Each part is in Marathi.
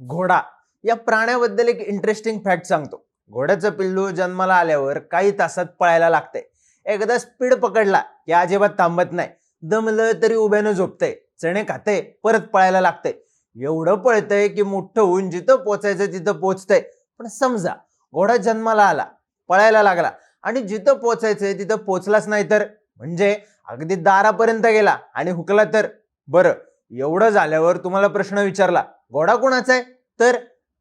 घोडा या प्राण्याबद्दल एक इंटरेस्टिंग फॅक्ट सांगतो. घोड्याचं पिल्लू जन्माला आल्यावर काही तासात पळायला लागतंय. एकदा स्पीड पकडला की अजिबात थांबत नाही. दमलं तरी उभ्यानं झोपतंय. चणे खाते परत पळायला लागतंय. एवढं पळतंय की मोठं होऊन जिथं पोचायचं तिथं पोचतंय. पण समजा घोडा जन्माला आला पळायला लागला आणि जिथं पोचायचंय तिथं पोचलाच नाही तर? म्हणजे अगदी दारापर्यंत गेला आणि हुकला तर? बरं एवढं झाल्यावर तुम्हाला प्रश्न विचारला. घोडा कोणाचा आहे? तर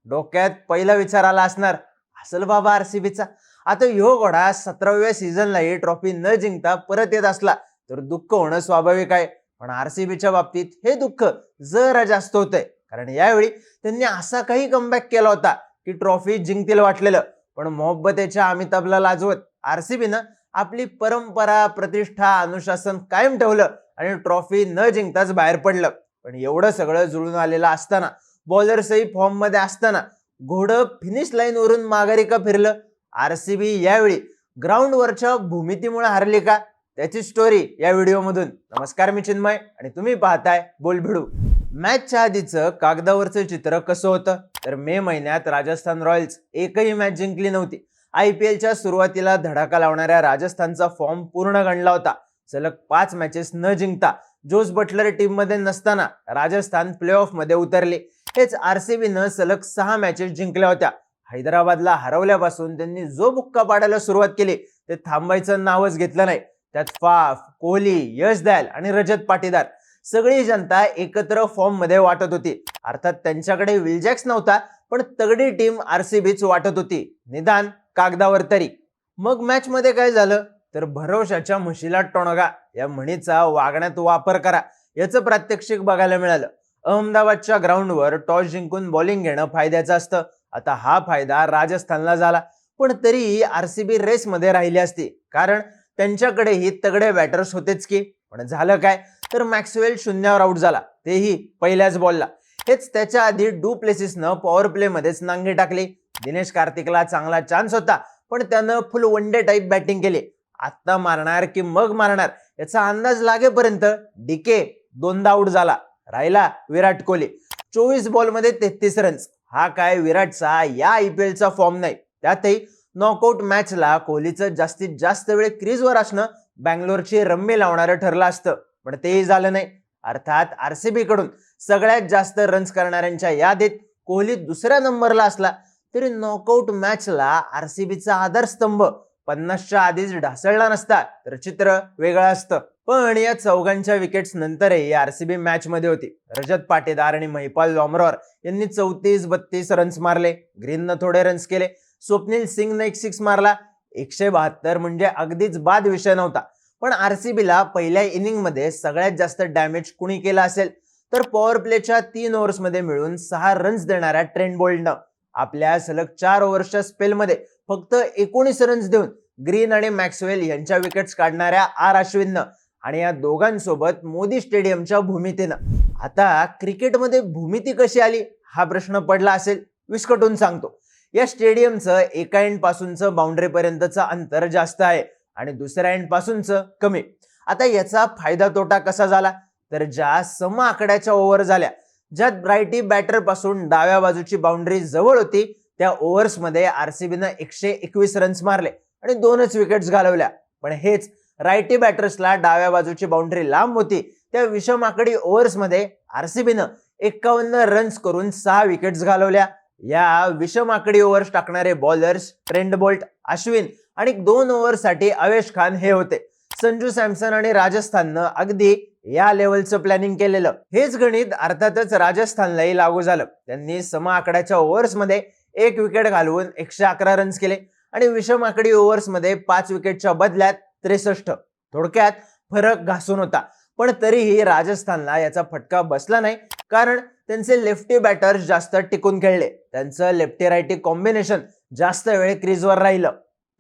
डोक्यात पहिला विचार आला असणार असल बाबा आरसीबीचा आता ह्यो घोडा सतराव्या सीझनलाही ट्रॉफी न जिंकता परत येत असला तर दुःख होणं स्वाभाविक आहे. पण आरसीबीच्या बाबतीत हे दुःख जरा जास्त होतंय. कारण यावेळी त्यांनी असा काही कमबॅक केला होता की ट्रॉफी जिंकतील वाटलेलं. पण मोहब्बतेच्या अमिताभला लाजवत आरसीबीनं आपली परंपरा प्रतिष्ठा अनुशासन कायम ठेवलं आणि ट्रॉफी न जिंकताच बाहेर पडलं. पण एवढं सगळं जुळून आलेलं असताना बॉलर्सही फॉर्ममध्ये असताना घोडं फिनिश लाईनवरून माघारी का फिरलं? बी यावेळी ग्राउंडवरच्या भूमितीमुळे हरली का? त्याची स्टोरी या व्हिडिओमधून. नमस्कार मी चिन्मय आणि तुम्ही पाहताय बोल भिडू मॅचच्या आधीचं कागदावरचं चित्र कसं होतं? तर मे महिन्यात राजस्थान रॉयल्स एकही मॅच जिंकली नव्हती. आय पी एलच्या सुरुवातीला धडाका लावणाऱ्या राजस्थानचा फॉर्म पूर्ण गणला होता. सलग पाच मॅचेस न जिंकता जोस बटलर टीममध्ये नसताना राजस्थान प्लेऑफमध्ये उतरले. हेच आर सी बीनं सलग सहा मॅचेस जिंकल्या होत्या. हैदराबादला हरवल्यापासून त्यांनी जो बुक्का पाडायला सुरुवात केली ते थांबायचं नावच घेतलं नाही. त्यात फाफ कोहली यश दयाल आणि रजत पाटीदार सगळी जनता एकत्र फॉर्ममध्ये वाटत होती. अर्थात त्यांच्याकडे विलजॅक्स नव्हता पण तगडी टीम आर सी बीच वाटत होती. निदान कागदावर तरी. मग मॅचमध्ये काय झालं? तर भरोशाच्या म्हशीला टोणगा या म्हणीचा वागण्यात वापर करा. याचं प्रात्यक्षिक बघायला मिळालं. अहमदाबादच्या ग्राउंडवर टॉस जिंकून बॉलिंग घेणं फायद्याचं असतं. आता हा फायदा राजस्थानला झाला. पण तरीही आरसीबी रेसमध्ये राहिली असती. कारण त्यांच्याकडेही तगडे बॅटर्स होतेच की. पण झालं काय? तर मॅक्सवेल शून्यावर आउट झाला. तेही पहिल्याच बॉलला हेच त्याच्या आधी डू प्लेसिसनं पॉवर प्लेमध्येच नांगी नांगे दिनेश कार्तिकला चांगला चान्स होता. पण त्यानं full one day type batting केली. आत्ता मारणार की मग मारणार? याचा अंदाज लागेपर्यंत डीके दोनदा आऊट झाला. राहिला विराट कोहली. चोवीस बॉलमध्ये तेहतीस रन्स हा काय विराटचा या आय पी एलचा फॉर्म नाही. त्यातही नॉकआउट मॅचला कोहलीचं जास्तीत जास्त वेळ क्रीजवर असणं बँगलोरची रम्मी लावणारं ठरलं असतं. पण तेही झालं नाही. अर्थात आरसीबी कडून सगळ्यात जास्त रन्स करणाऱ्यांच्या यादीत कोहली दुसऱ्या नंबरला असला तरी नॉकआउट मॅचला आरसीबीचा आधारस्तंभ पन्नासच्या आधीच ढासळला नसता तर चित्र वेगळं असतं. पण या चौघांच्या विकेट्स नंतरही आरसीबी मॅच मध्ये होती. रजत पाटेदार आणि महिपाल लॉमरॉर यांनी चौतीस बत्तीस रन्स मारले. ग्रीननं थोडे रन्स केले. स्वप्नील सिंगनं एक सिक्स मारला. एकशे बहात्तर म्हणजे अगदीच बाद विषय नव्हता. पण आरसीबीला पहिल्या इनिंगमध्ये सगळ्यात जास्त डॅमेज कुणी केला असेल? तर पॉवर प्लेच्या तीन ओव्हर्समध्ये मिळून सहा रन्स देणाऱ्या ट्रेंड बोल्डनं आपल्या सलग चार ओव्हर्सच्या स्पेलमध्ये फक्त एकोणीस रन्स देऊन ग्रीन आणि मॅक्सवेल यांच्या विकेट्स काढणाऱ्या आर अश्विननं आणि या दोघांसोबत मोदी स्टेडियमच्या भूमितीनं. आता क्रिकेटमध्ये भूमिती कशी आली हा प्रश्न पडला असेल विस्कटून सांगतो. या स्टेडियमचं एका एंड पासूनचं बाउंड्रीपर्यंतचं अंतर जास्त आहे आणि दुसऱ्या एंड पासूनचं कमी. आता याचा फायदा तोटा कसा झाला? तर ज्या सम आकड्याच्या ओव्हर झाल्या ज्यात ब्रायटी बॅटरपासून डाव्या बाजूची बाउंड्री जवळ होती त्या ओव्हर्समध्ये आर सी आरसीबीनं एकशे एकवीस रन्स मारले आणि दोनच विकेट्स घालवल्या. पण हेच रायटी बॅटर्सला डाव्या बाजूची बाउंड्री लांब होती. त्या विषम आकडी आर सी आरसीबीनं एक्कावन्न रन्स करून सहा विकेट्स घालवल्या. या विषम आकडी ओव्हर्स टाकणारे बॉलर्स ट्रेंड बोल्ट अश्विन आणि दोन ओव्हरसाठी अवेश खान हे होते. संजू सॅमसन आणि राजस्थाननं अगदी या लेवलचं प्लॅनिंग केलेलं. हेच गणित अर्थातच राजस्थानलाही लागू झालं. त्यांनी सम आकड्याच्या ओव्हर्समध्ये एक विकेट घालवून एकशे अकरा रन्स केले आणि विषम आकडी ओव्हर्समध्ये पाच विकेटच्या बदल्यात त्रेसष्ट. थोडक्यात फरक घासून होता. पण तरीही राजस्थानला याचा फटका बसला नाही कारण त्यांचे लेफ्टी बॅटर्स जास्त टिकून खेळले. त्यांचं लेफ्टी रायटी कॉम्बिनेशन जास्त वेळ क्रीजवर राहिलं.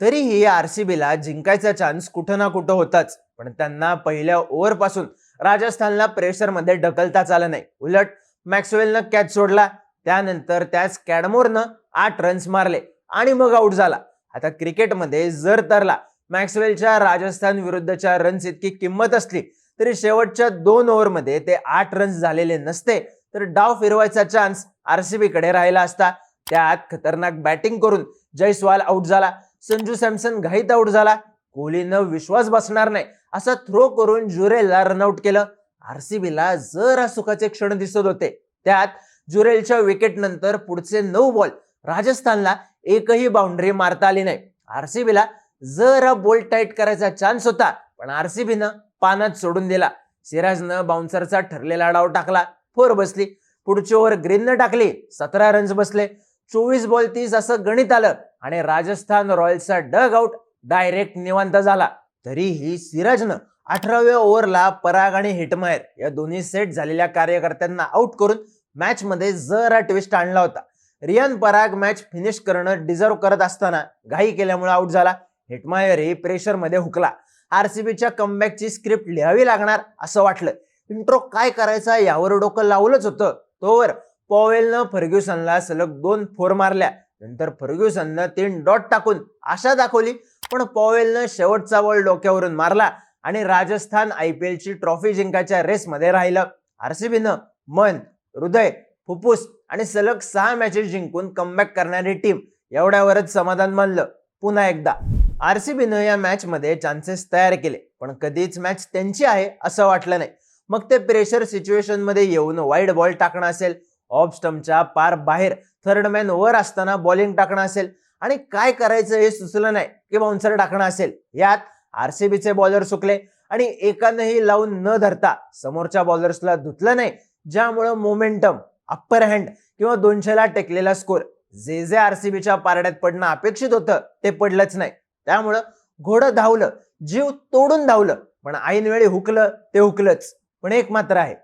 तरीही आरसीबीला जिंकायचा चान्स कुठं ना कुठं होताच. पण त्यांना पहिल्या ओव्हरपासून राजस्थानला प्रेशरमध्ये ढकलताच आलं नाही. उलट मॅक्सवेलनं कॅच सोडला. त्यानंतर त्याच कॅडमोरनं आठ रन्स मारले आणि मग आउट झाला. आता क्रिकेटमध्ये जर तरला मॅक्सवेलच्या राजस्थान विरुद्धच्या रन्स इतकी किंमत असली तरी शेवटच्या दोन ओव्हरमध्ये ते आठ रन्स झालेले नसते तर डाव फिरवायचा चान्स आरसीबी कडे राहिला असता. त्यात खतरनाक बॅटिंग करून जयस्वाल आउट झाला. संजू सॅमसन घाईत आउट झाला. कोहलीनं विश्वास बसणार नाही. असा थ्रो करून जुरेलला रनआउट केलं. आरसीबीला जरा सुखाचे क्षण दिसत होते. त्यात जुरेलच्या विकेट नंतर पुढचे नऊ बॉल राजस्थानला एकही बाउंड्री मारता आली नाही. आरसीबीला जरा बोल टाईट करायचा चान्स होता पण आरसीबीनं पानात सोडून दिला. सिराजनं बाउन्सरचा ठरलेला डाव टाकला. फोर बसली. पुढची ओव्हर ग्रीननं टाकली. सतरा रन्स बसले. चोवीस बॉल तीस असं गणित आलं. आणि राजस्थान रॉयल्सचा डग आउट डायरेक्ट निवांत झाला. तरीही सिराजनं अठराव्या ओव्हरला पराग आणि हिटमायर या दोन्ही सेट झालेल्या कार्यकर्त्यांना आउट करून मॅचमध्ये जरा ट्विस्ट आणला होता. रियान पराग मॅच फिनिश करणं डिझर्व करत असताना घाई केल्यामुळे आउट झाला. हिटमायरही प्रेशरमध्ये हुकला. आरसीबीच्या कमबॅकची स्क्रिप्ट लिहावी लागणार असं वाटलं. इंट्रो काय करायचा यावर डोकं लावलंच होतं. तोवर पॉवेलनं फर्ग्युसनला सलग दोन फोर मारल्या. नंतर फर्ग्युसननं तीन डॉट टाकून आशा दाखवली. पण पॉवेलनं शेवटचा बॉल डोक्यावरून मारला आणि राजस्थान आय पी एलची ट्रॉफी जिंकायच्या रेसमध्ये राहिलं. आरसीबीनं मन हृदय फुफ्फुस आणि सलग सहा मॅचेस जिंकून कमबॅक करणारी टीम एवढ्यावरच समाधान मानलं. पुन्हा एकदा आरसीबीनं या मॅचमध्ये चान्सेस तयार केले पण कधीच मॅच त्यांची आहे असं वाटलं नाही. मग ते प्रेशर सिच्युएशनमध्ये येऊन वाईड बॉल टाकणं असेल ऑफ स्टम्पच्या पार बाहेर थर्ड मॅन ओव्हर असताना बॉलिंग टाकणं असेल आणि काय करायचं हे सुचलं नाही की बाउन्सर टाकणं असेल. यात आरसीबीचे बॉलर सुकले आणि एकानंही लावून न धरता समोरच्या बॉलर्सला धुतलं नाही. ज्यामुळं मोमेंटम अप्पर हँड किंवा दोनशेला टेकलेला स्कोर जे जे आरसीबीच्या पारड्यात पडणं अपेक्षित होतं ते पडलंच नाही. त्यामुळं घोडं धावलं जीव तोडून धावलं पण ऐनवेळी हुकलं ते हुकलंच. पण एक मात्र आहे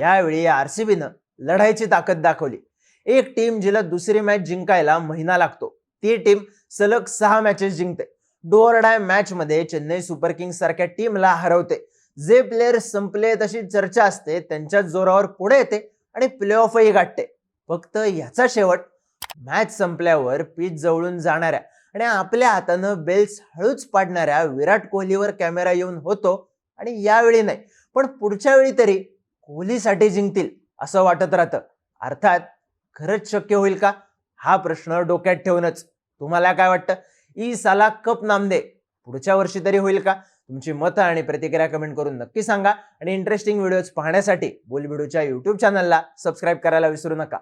यावेळी आरसीबीनं लढाईची ताकद दाखवली. एक टीम जिला दुसरी मॅच जिंकायला महिना लागतो. ती टीम सलग सहा मॅचेस जिंकते. डोअर डाय मॅच मध्ये चेन्नई सुपर किंग्स सारख्या टीमला हरवते. जे प्लेयर संपले तशी चर्चा असते त्यांच्या जोरावर पुढे येते आणि प्ले ऑफही गाठते. फक्त याचा शेवट मॅच संपल्यावर पीच जवळून जाणाऱ्या आणि आपल्या हातानं बेल्स हळूच पाडणाऱ्या विराट कोहलीवर कॅमेरा येऊन होतो आणि यावेळी नाही पण पुढच्या वेळी तरी कोहलीसाठी जिंकतील असं वाटत राहतं. अर्थात खरंच शक्य होईल का? हा प्रश्न डोक्यात ठेवूनच. तुम्हाला काय वाटतं? ई साला कप नामदे पुढच्या वर्षी तरी होईल का? तुमची मतं आणि प्रतिक्रिया कमेंट करून नक्की सांगा. आणि इंटरेस्टिंग व्हिडिओज पाहण्यासाठी बोल व्हिडिओच्या युट्यूब चॅनलला सबस्क्राईब करायला विसरू नका.